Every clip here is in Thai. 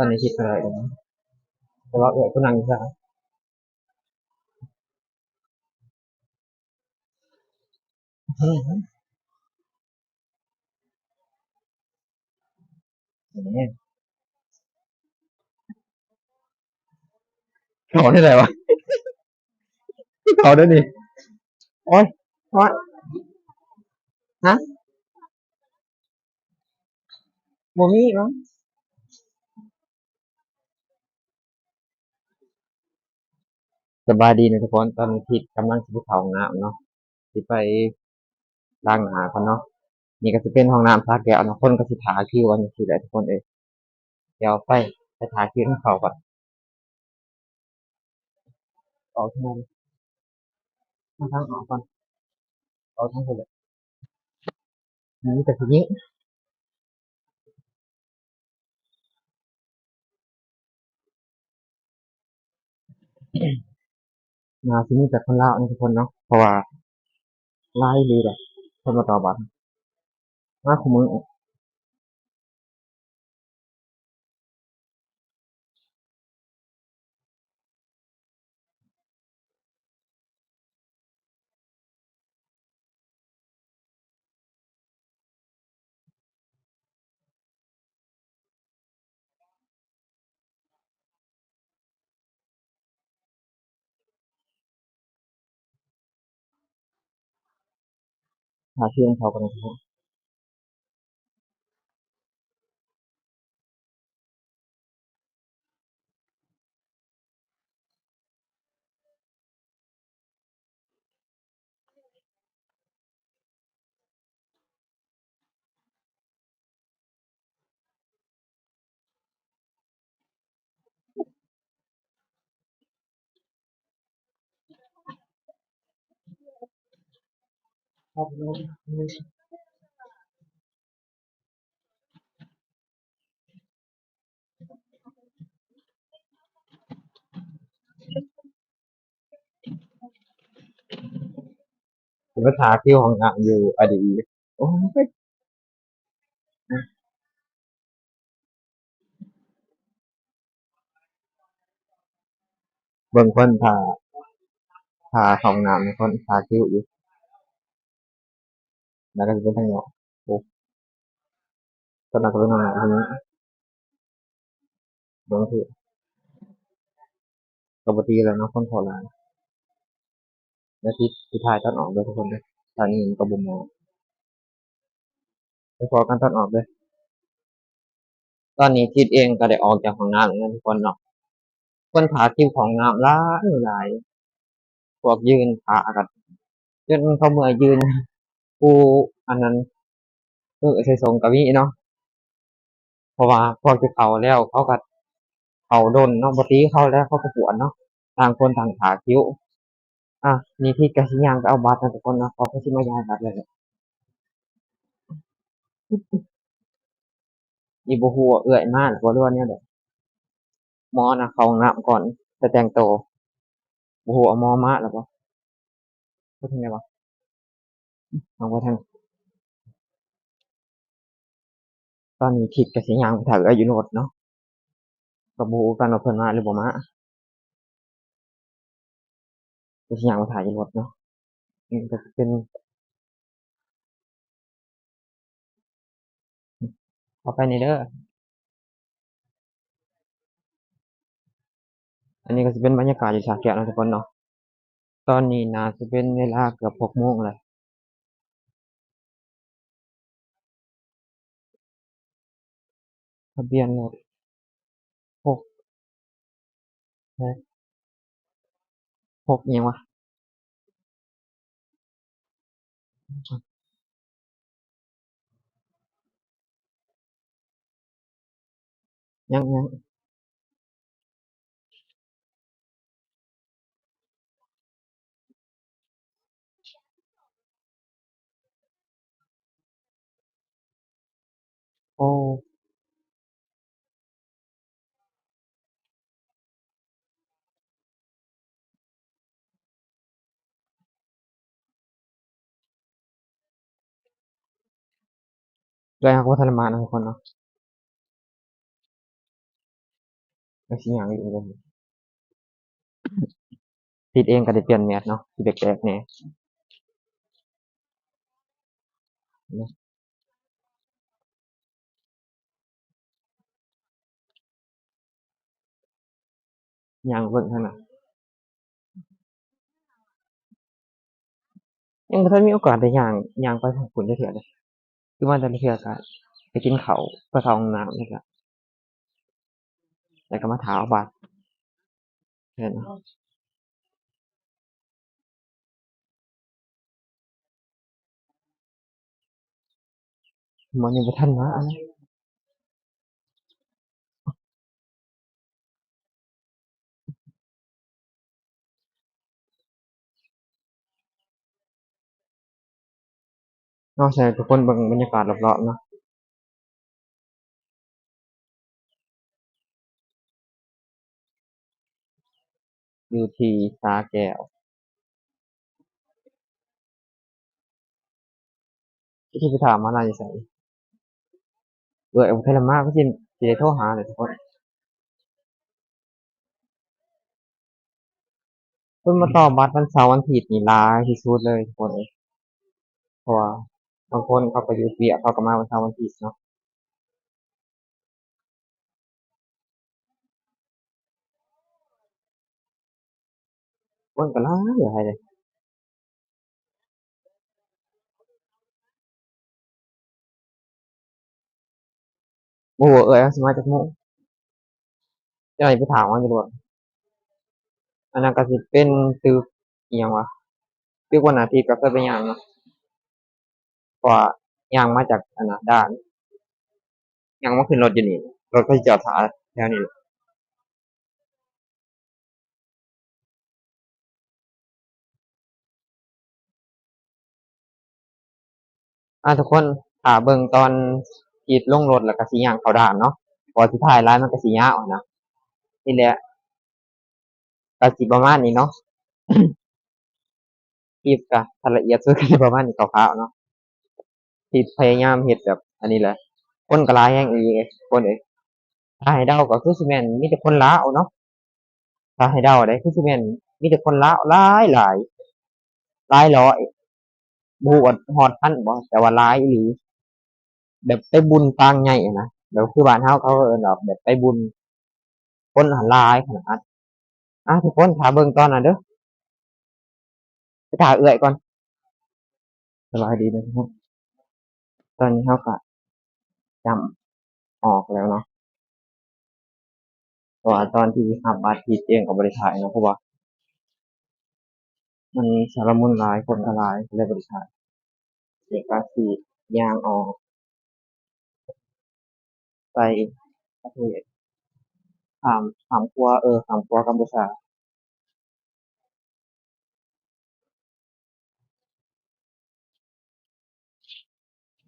ตอนนี้คิดอะไรกันนะแต่ว่าเออก็นั่งอยู่ซะอืมนี่เขาได้ไรวะเขาได้ดิโอ้ยว่าฮะบ่มีมั้ง สบายดีนะทุกคนตอนนี้ทิดกำลังสิไปเข้าห้องน้ำเนาะสิไปล้างหน้ากันเนาะนี่ก็จะเป็นห้องน้ำสาแก้วเนาะคนก็สิถาคิวกันสิแหละทุกคนเอ้ยเดี๋ยวไปไปถาคิวให้เขาก่อนออกทางนั้นมาทางออกก่อนออกทางคนเลยนี่แต่ทีนี้ นาที่นี่จากคนลาวทุกคนเนาะเพราะว่าลายลีแหละคนมาต่อบัตรมาคุมือ หาเที่ยงเขากันนะทุกคนผมก็ทาคิวของงานอยู่อดีตโอ้ยเบิ่งคนทาทาของน้ำคนทาคิวอยู่ แล้วก็จะเป็นทางเนาะโอ้ตอนนั้นก็เป็นทางเนาะทางนี้เบิ่งคือปกติแล้วนะคนเขอลานแล้วที่ที่ทายตัดออกเลยทุกคนเลยทางนี้ก็บ่มองไปพอกันตัดออกเลย ตอนนี้ทิดเองก็ได้ออกจากห้องน้ำแล้วนะทุกคนเนาะคนทาคิวของน้ำหลาหลายพวกยืนทากันจนเขาเมื่อยยืน กูอันนั้นเออใส่ทรงกับมีเนาะเพราะว่าพวกที่เขาแล้วเขาก็เขาโดนเนาะบตีเขาแล้วเขาก็ปวดเนาะต่างคนต่างขาคิ้ว อะนี่ที่กสิยางก็เอาบัตรนะทุกคนนะเขาก็สิมายายบัตรเลยแหละนี่บ่ฮู้ว่าเอื้อยมาหรือบ่รู้ว่าเนี่ยเด้อหมอน่ะเขาหน้ำก่อนไปแต่งโตบ่ฮู้ว่าหมอมาแล้วบ่ไปทางไหนวะ เอาไปทางตอนนี้คิดกับสิยางถ่ายอื้อยอยู่โนดเนาะก็บ่ฮู้กันว่าเพิ่นมาหรือบ่มากสิยางไปถ่ายอายู่รถเนาะก็เป็นเอาไปในเด้ออันนี้ก็สิเป็นบรรยากาศอยู่สระแก้วเนาะทุกคนเนาะตอนนี้น่าสิเป็นเวลาเกือบ6โมงแล้ว ทะเบียนรถ6ฮะ6อิหยังวะยังยังโอ้ แรงเขาบ่ทันมาเนะทุกคนเนาะก็สิย่างอยู่เลยทิศเองก็ได้เปลี่ยนแมสเนาะสิแปลกๆแหน่ย่างเบิ่งหั่นน่ะยังบ่ทันมีโอกาสได้ย่างย่างไปทางพุ่นจักเทื่อเลย ที่มาจะเที่ยวกอะไปกินเขาไปทองน้ำนี่ก็แต่ก็มาถาวบัตรเห็นมันยังไม่ทันนะอัน นเนาะสิให้ทุกคนบิ่งบรรยากาศรอบๆเนาะอยู่ที่สาแก้วที่ไปถามว่านาอยู่ไสเอื้อยบ่ทันได้มาก็สิสิได้โทรหาแหละทุกคนคนมาต่อบัตรวันเสาร์วันอาทิตย์นี่หลายที่สุดเลยทุกคนเอ้ยเพราะว่า บางคนเขาก็หยุดเวียเขาก็มาวันเสาร์วันอาทิตย์เนาะคนก็หลายหลายเลยบ่เอื้อยสิมาจักโมงเดี๋ยวให้ไปถามมันอยู่โลดอันนั้นก็สิเป็นตึกอิหยังวะตึกวันอาทิตย์ก็เคยไปย่างเนาะ เพราะยางมาจากอันน่ะด้านยางมาขึ้นรถอยู่นี่รถก็จอดท่าแถวนี้แหละอาทุกคนท่าเบิ่งตอนที่ลงรถแล้วก็สิย่างเขาด้านเนาะพราะว่าสุดท้ายแล้วมันก็สิยาวอะนะนี่แหละก็สิประมาณนี้เนาะคลิปก็ถ้าละเอียดสุดก็สิประมาณนี้คร่าวๆเนาะ ที่พยายามเฮ็ดแบบ อันนี้แหละ คนก็หลายแรงอีหลีเดะคนเอ้ยถ้าให้เดาก็คือสิแมนมีแต่คนลาวเนาะถ้าให้เดาได้คือสิแมนมีแต่คนลาหลายหลายหลายร้อยบ่ฮู้ว่าฮอดพันบ่แต่ว่าหลายอีหลีแบบไปบุญปางใหญ่อะนะแบบคือบ้านเราเขาเอิ้นว่าแบบไปบุญคนหันลายขนาดนั้นอาทุกคนท่าเบิ่งตอนนั้นเด้อไปท่าเอื้อยก่อนสบายดีเด้อทุกคน ตอนนี้เราก็จำออกแล้วเนาะเพราะว่าตอนที่รับบัตรผิดเองก็บ่ได้ถ่ายเนาะเพราะว่า มันชุลมุนหลายคนก็หลายเลยบ่ได้ถ่ายนี่ก็สิย่างออก ไปประเทศข้ามข้ามรั้วเออข้ามรั้วกัมพูชา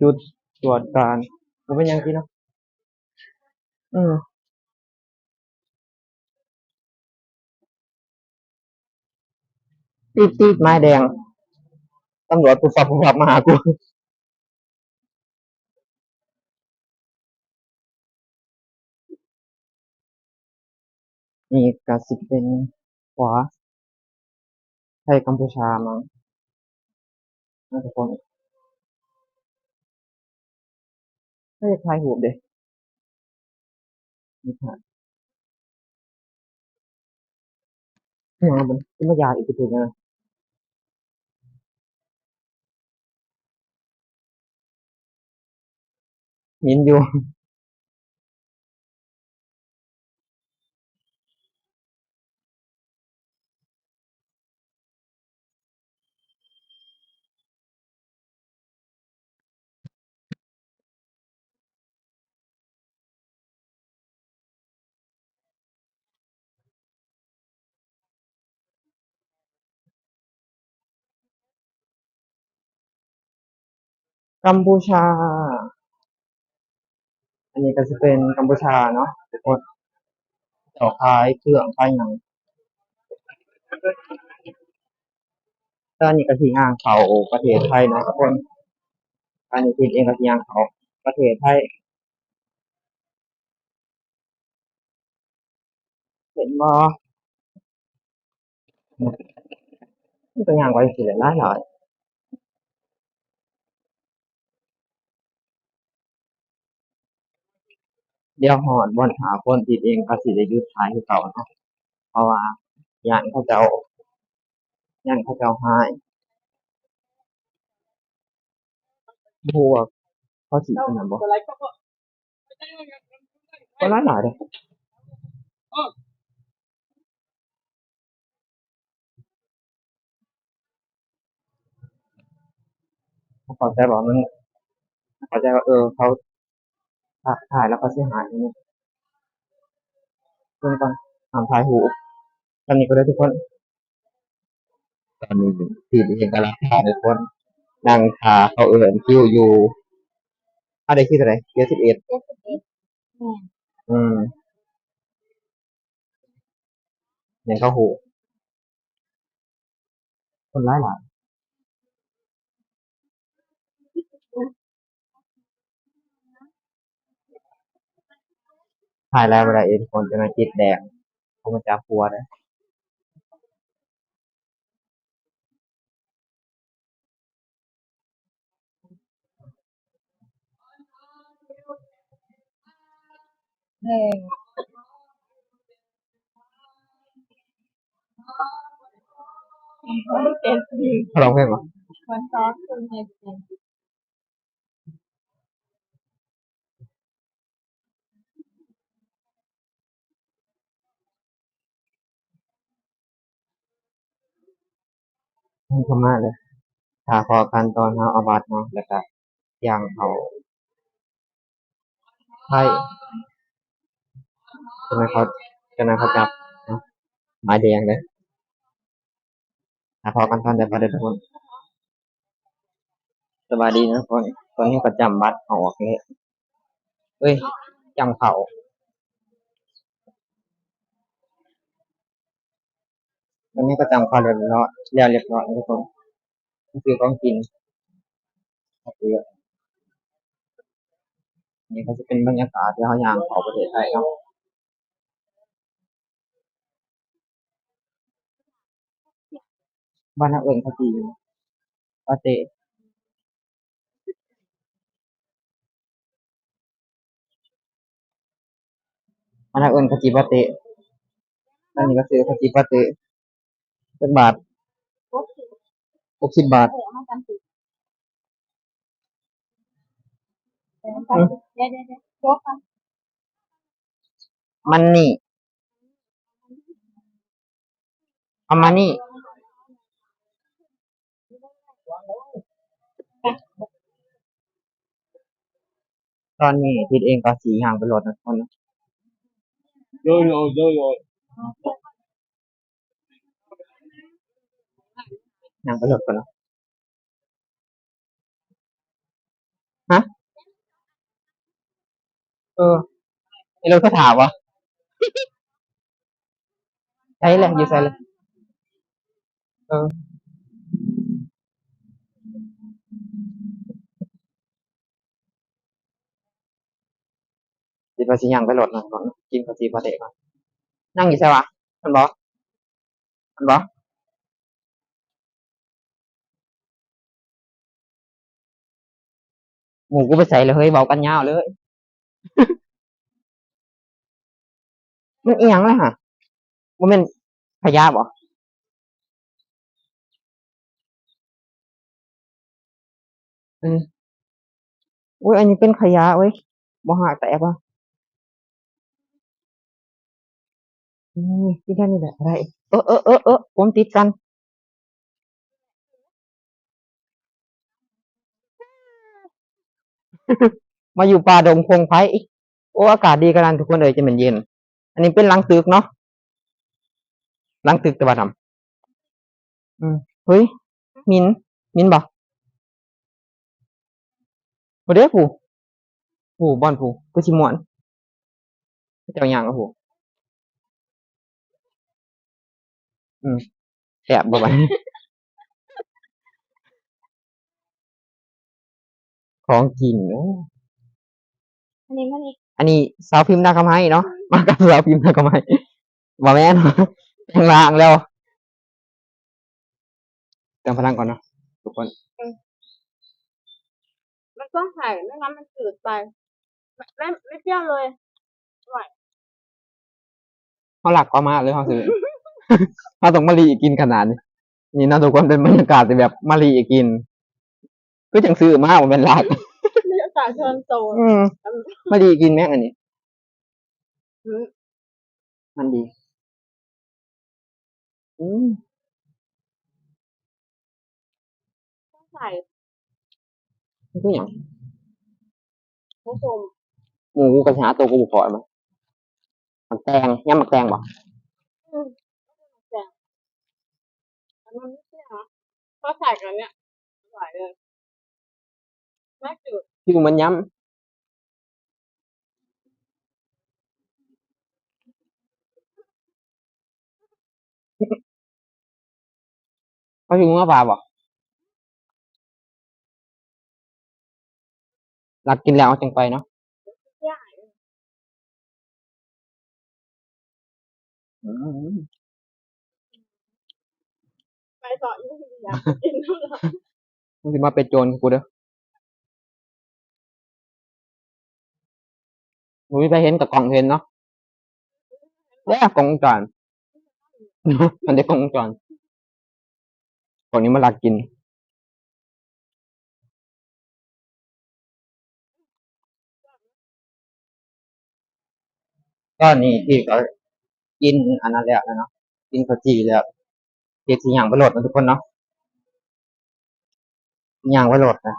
จุดตรวจการบ่เป็นหยังติเนาะอือตีดๆไม้แดงตำรวจปุ๊บปั๊บปุ๊บปั๊บมาหากูนี่ก็สิเป็นขวาไทยกัมพูชามั้งเนาะทุกคน ก็อยากถ่ายรูปเดะนี่ค่ะอิหยังอะบัดนี้สิมาญาอีกคือถูกแล้วนะเห็นอยู่ กัมพูชา อันนี้ก็สิเป็นกัมพูชาเนาะทุกคนเขาขายเครื่องขายหยังตอันนี้ก็สิย่างเขาประเทศไทยเนาะทุกคนอันนี้ทิศเองก็สิย่างเขาประเทศไทยบ่มันก็ย่างไว้สิแหละหลายหลาย เดี๋ยวฮอดบ่อนหาคนติดเองก็สิได้ยุดขายคือเก่าเนาะเพราะว่าย้านเขาเจ้าย้านเขาเจ้าหายบว่าเขาสิอันนั้นบ่ก็หลายหลายเด้เขาเข้าใจว่ามันเข้าใจว่าเออเขา ถ้าขายแล้วเขาสิหายนี่เพิ่นก่อนห้ามถ่ายรูปตอนนี้ก็ได้ทุกคนตอนนี้ติดเองกำลังถ่ายทุกคนนั่งท่าเขาเอิ้นคิวอยู่อ่าได้คิวเท่าใด71เจ็ดสิบเอ็ดแม่นอืมยังเข้าหูคนร้ายหลาย ถ่ายแล้วเวลาเอ็นคนจะมาจิตแดงเขามาจับหัวเลยหนึ่งคนเจ็ดสิบเขาร้องเพลงเหรอคนสองคนเจ็ด มันเข้ามาเลยถ้าพอกันตอนเขาอาบัตรเนาะแล้วก็ย่างเขาใช่ฉะนั้นเขาฉะนั้นเขาจับนาะหมายแดงเลยถ้าพอกันตอนเดียวพอได้ทุกคนสบายดีนะคนตอนนี้ก็จำบัตรเอาออกเลยเอ้ยจำเขา ตอนนี้ก็จำเขามเรียบร้อยแล้วเรียบร้อยทุกคนนี่คือของกินครับเยอะนี่ก็จะเป็นบรรยากาศที่เขาอย่างเขาประเทศไทยเนาะบ้านเอิญเขาจีนปาเตะบ้านนักเอิญขจีปาเตะอันนี้ก็ซื้อขจีปาเต จักบาทหกสิบบาทมันนี่เอามานี่ตอนนี้ทิดเองก็สีห่างไปหลดนะคนนะโยโยเยโย ห่างไปรถก่อนนะฮะเออไอ้รถเขาถามวะใช่เลยอยู่ใช่เลยเออสีภาษีห่างไปรถนะก่อนกินภาษีประเดก่อนนั่งอยู่ใช่ปะมันบอกมันบอก หมูกูไปใส่เลยเฮ้ยเบากันยาวเลย มันเอียงเลยฮะมันเป็นพยาบเหรออืมอุ้ยอันนี้เป็นขยะเว้ยบ่หักแตกว่ะอืมที่แค่นี้แหละอะไร เออเออเออเออผมติดกัน มาอยู่ป่าดงพงไผ่โอ้อากาศดีกันทุกคนเลยจะเหม็นเย็น อันนี้เป็นหลังตึกเนาะหลังตึกตะวันทำอืมเฮ้ยมินมินบอกบ่เด้ผู้ผู้บอนผู้ผู้ชิมวนเจ้าหยังกับผู้อืมแสบบ่บัด ของกินโอ้อันนี้มันอีกอันนี้สาวพิมพ์นาคำให้เนาะมากับสาวพิมพ์นาคำให้บ่แม่นแปลงร่างแล้วเติมพลังก่อนเนาะทุกคน มันต้องใส่ไม่งั้นมันจืดไป ไม่ไม่ไม่เปรี้ยวเลยเขาหลักก็มาเลยเขาซื้อเขาต้องมารีกินขนาดนี้นี่นะทุกคนเป็นบรรยากาศที่แบบมารีกิน ก็จังซื้อมาผมเป็นหลักไม่ใช่สาเชิญโซนอืมมารีกินแม่งอันนี้อืมมันดี อืมต้องใส่นี่คืออย่างผู้ชมหมูกูกระชาตัวกูบุกพอยมั้ยมันแตงย่ำมันแตงบ่อืมแจ่อันนั้นไม่เปรี้ยวนะพอใส่กันเนี่ยอร่อยเลย ไม่จืดที่กูมันย้ำเขาถึงว่าปลาบ่หลักกินแล้วเอาจังไปเนาะเปรี้ยวอืมไปต่ออีกทีอยากกินแล้วเหรอมึงสิมาเป็นโจรกับกูเด้อ มึงไปเห็นกับกล่องเห็นเนาะแล้วกล่องวงจรมันได้กล่องวงจรกล่องนี้มันลักกิน ก็นี่ที่ก็กินอันนั้นแล้วนะเนาะกินข้าวจีแล้วเจ็ดสี่อย่างไปโหลดนะทุกคนเนาะอย่างไปโหลดนะ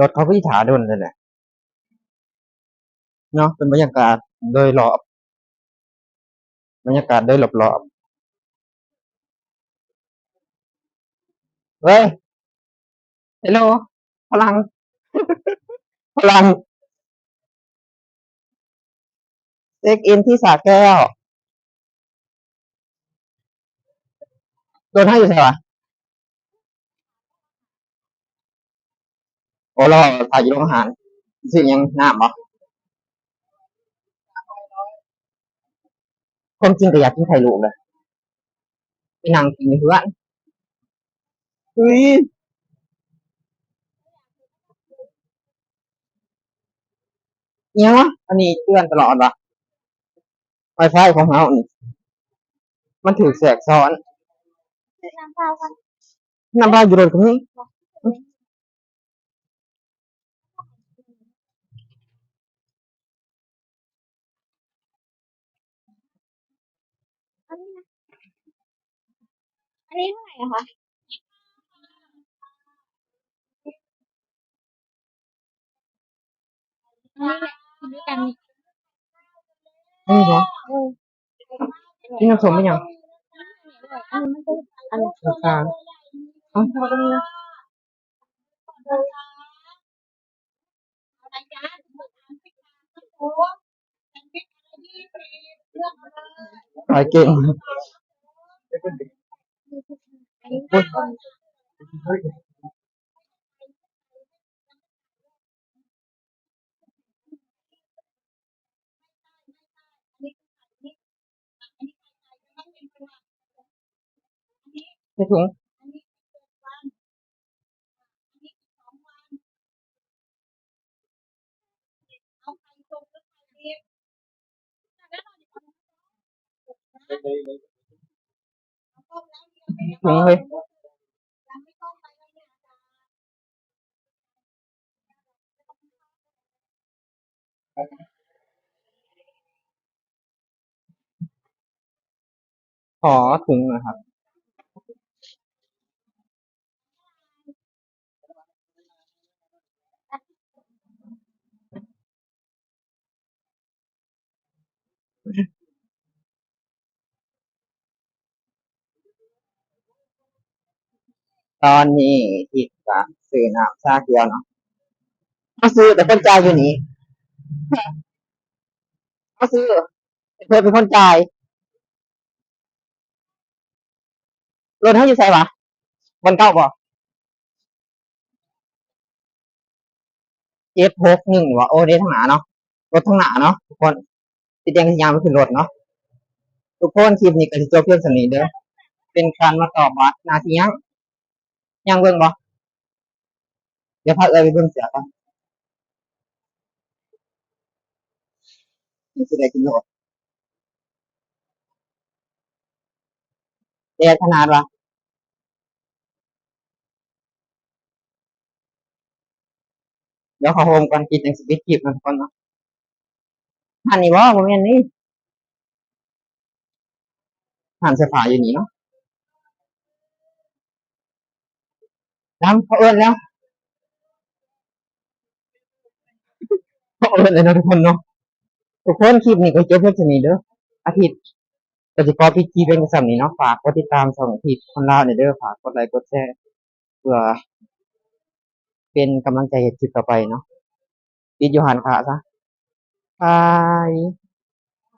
รถเขาพี่ถาดนเลยแหละเนาะเป็นบรรยากาศโดยรอบบรรยากาศโดยรอบรอบๆเฮ้ยฮัลโหลพลัง พลังเช็คอินที่สาแก้วโดนให้อยู่ใช่ปะ โอ้เราถ่ายอยู่โรงอาหารสิ่งยังน้ำเหรอคนจริงก็อยากกินไข่ลูกเลยไปนั่งกินอยู่เพื่อนอุ้ยเนี่ยวะอันนี้เตือนตลอดวะไฟไฟของเรานี่มันถือแสกซ้อนน้ำข้าวกันน้ำปลาอยู่โดนตรงนี้ อันนี้นะอั นนี้เท่าไหร่อะคะอันนี้ด้วยกันนี่เหรอนี่น้ำส้มเป็นยังอันนี้ไม่ใช่อันนี้ราคาเอ้าเราก็มีนะขายเก่ง อันนี้ในถุ งถุงเลยขอถุงนะครับ ตอนนี้ที่จะซื้อน้ำชาเขียวเนาะมาซื้อแต่คนจ่ายอยู่นี่มาซื้อแต่เพื่อนเป็นคนจ่ายรถให้อยู่ใส่ปะบนเก้าบ่เจ็ดหกหนึ่งวะโอ้เด้ทั้งหนาเนาะรถทั้งหนาเนาะทุกคนติดแดงสัญญาณมันขึ้นรถเนาะทุกคนคลิปนี้ก็จะจบเพียงสนี้เด้อเป็นการมาตอบบัตรหนาทียัง ยังเบิ่งบ่เดี๋ยวพาเอ้ยไปเบิ่งเสือก่อนนี่สิได้กินโลดแดดขนาดวะเดี๋ยวขอโฮมก่อนกินจังสิปิดคลิปนะทุกคนเนาะหันนี่บ่บ่แม่นนี่หันเสื้อผ้าอยู่นี่เนาะ น้ำเขาเอิ้นแล้วเขาเอิ้นเลยนะทุกคนเนาะทุกคนคลิปนี้ก็จบเพียงเท่านี้เด้ออาทิตย์ก็สิขอพิดคลิปเป็นกระสันี้เนาะฝากกดติดตามช่องอาทิตย์คนลาวเนี่ยเด้อฝากกดไลค์กดแชร์เพื่อ เป็นกำลังใจให้คลิปต่อไปเนาะปิดอยู่หันขาซะบาย